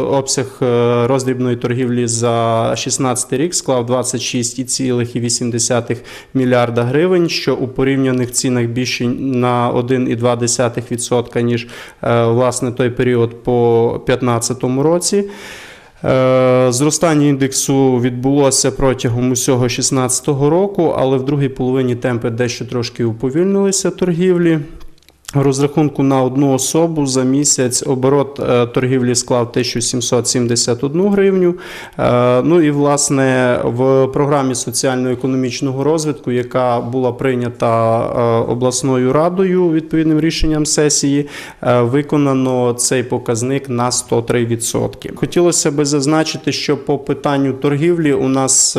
обсяг е, роздрібної торгівлі за 16 рік склав 26,8 мільярда гривень, що у порівняних цінах більше на 1,2% ніж е, власне той період по 2015 році. Е, Зростання індексу відбулося протягом усього 2016 року, але в другій половині темпи дещо трошки уповільнилися торгівлі. Розрахунку на одну особу за місяць оборот е, торгівлі склав 1771 гривню. Е, Ну і власне в програмі соціально-економічного розвитку, яка була прийнята е, обласною радою відповідним рішенням сесії, виконано цей показник на 103%. Хотілося би зазначити, що по питанню торгівлі у нас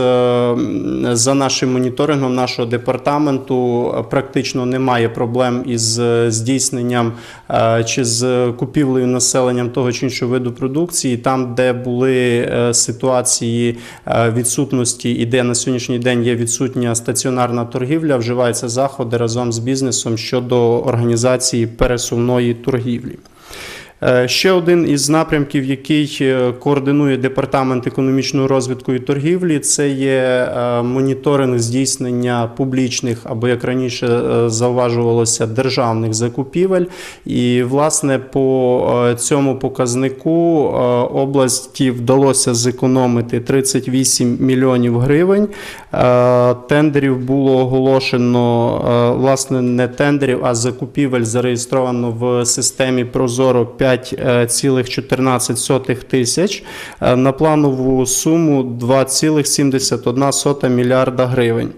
за нашим моніторингом нашого департаменту практично немає проблем із здійсненням е, чи з купівлею населенням того чи іншого виду продукції. Там, де були е, ситуації е, відсутності, і де на сьогоднішній день є відсутня стаціонарна торгівля, вживаються заходи разом з бізнесом щодо організації пересувної торгівлі. Е, Ще один із напрямків, який е, координує департамент економічного розвитку і торгівлі, це є е, моніторинг здійснення публічних або як раніше зауважувалося державних закупівель. І власне по цьому показнику області вдалося зекономити 38 мільйонів гривень. Тендерів було оголошено власне не тендерів, а закупівель зареєстровано в системі Прозоро 5,14 тисяч е, на планову суму 2,71 мільярда гривень.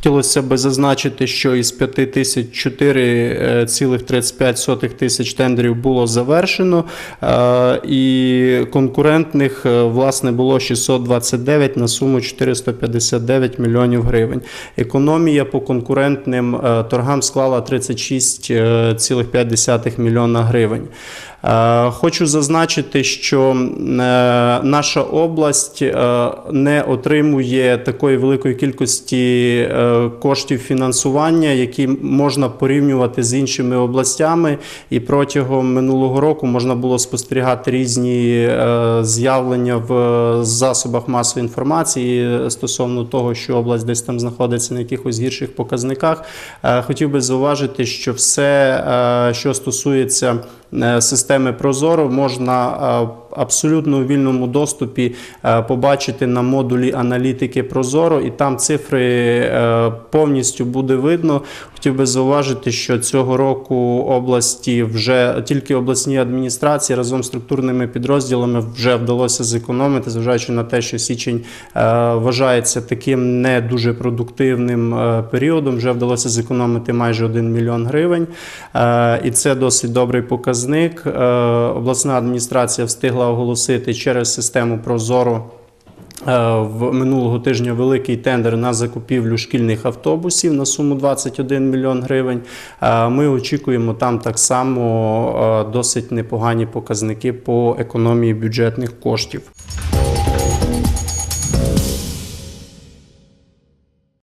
Хотілося б зазначити, що із 5 тисяч 4,35 тисяч тендерів було завершено, е, і конкурентних е, власне було 629 на суму 459 мільйонів гривень. Економія по конкурентним е, торгам склала 36,5 мільйона гривень. Е, Хочу зазначити, що е, наша область е, не отримує такої великої кількості коштів фінансування, які можна порівнювати з іншими областями. І протягом минулого року можна було спостерігати різні з'явлення в засобах масової інформації стосовно того, що область десь там знаходиться на якихось гірших показниках. Хотів би зауважити, що все, що стосується системи Прозоро, можна е, абсолютно у вільному доступі е, побачити на модулі аналітики Прозоро, і там цифри е, повністю буде видно. Хотів би зауважити, що цього року області вже тільки обласні адміністрації разом з структурними підрозділами вже вдалося зекономити, зважаючи на те, що січень е, вважається таким не дуже продуктивним періодом. Вже вдалося зекономити майже 1 мільйон гривень, і це досить добрий показник. Обласна адміністрація встигла оголосити через систему Прозоро. Е, В минулого тижня великий тендер на закупівлю шкільних автобусів на суму 21 мільйон гривень. Е, Ми очікуємо там так само е, досить непогані показники по економії бюджетних коштів.